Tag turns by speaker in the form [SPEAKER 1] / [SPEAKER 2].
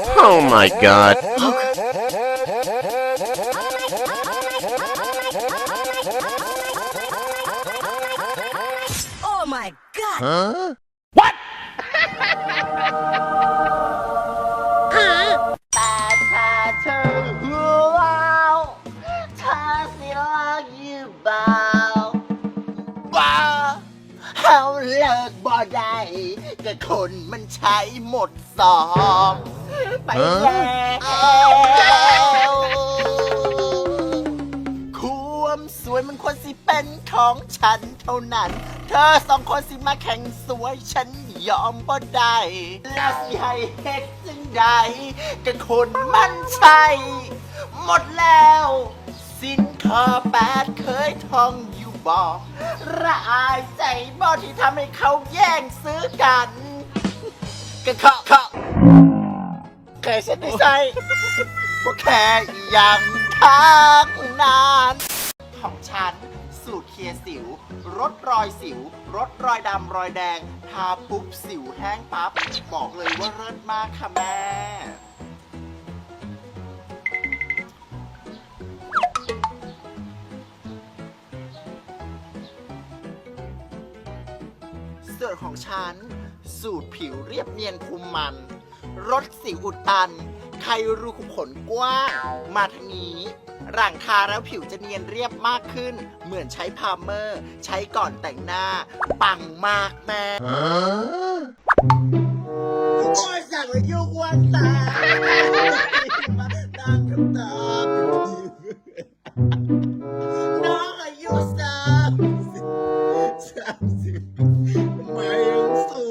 [SPEAKER 1] Oh my god.
[SPEAKER 2] Oh my god!
[SPEAKER 1] Huh?
[SPEAKER 3] แต่ถ้าเธอรู้แล้วเธอสิรักอยู่เปล่าบ้าเฮาเลิกบ่ได้ก็คนมันใช้หมดสอง ไปแล้วความสวยมันควรสิเป็นของฉันเท่านั้น เธอสองคนสิมาแข่งสวยฉันยอมบ่ได้แล้วสิให้เฮ็ดจึงใดกับคนมันใช่หมดแล้ว สินค้าแปดเคยท่องอยู่บอกระอายใจบ่ที่ทำให้เขาแย่งซื้อกันก็เคาะเคาะ เคยฉันไม่ใช่ว่าแค่ย่างทางนาน ของฉัน สูตรเคลียร์สิวลดรอยสิวลดรอยดำรอยแดง ทาปุ๊บสิวแห้งปั๊บ บอกเลยว่าเลิศมากค่ะแม่ ส่วนของฉัน สูตรผิวเรียบเนียนคุมมัน รถสิวอุดตัน ใครรูขุมขนกว้างมาทางนี้ หลังทาแล้วผิวจะเนียนเรียบมากขึ้น เหมือนใช้พาเมอร์ ใช้ก่อนแต่งหน้า ปังมากแม่โอ้สั่ยยุกวันตาดังกับตาน้องอายุสามสิบสามสิบไม่ยังสู้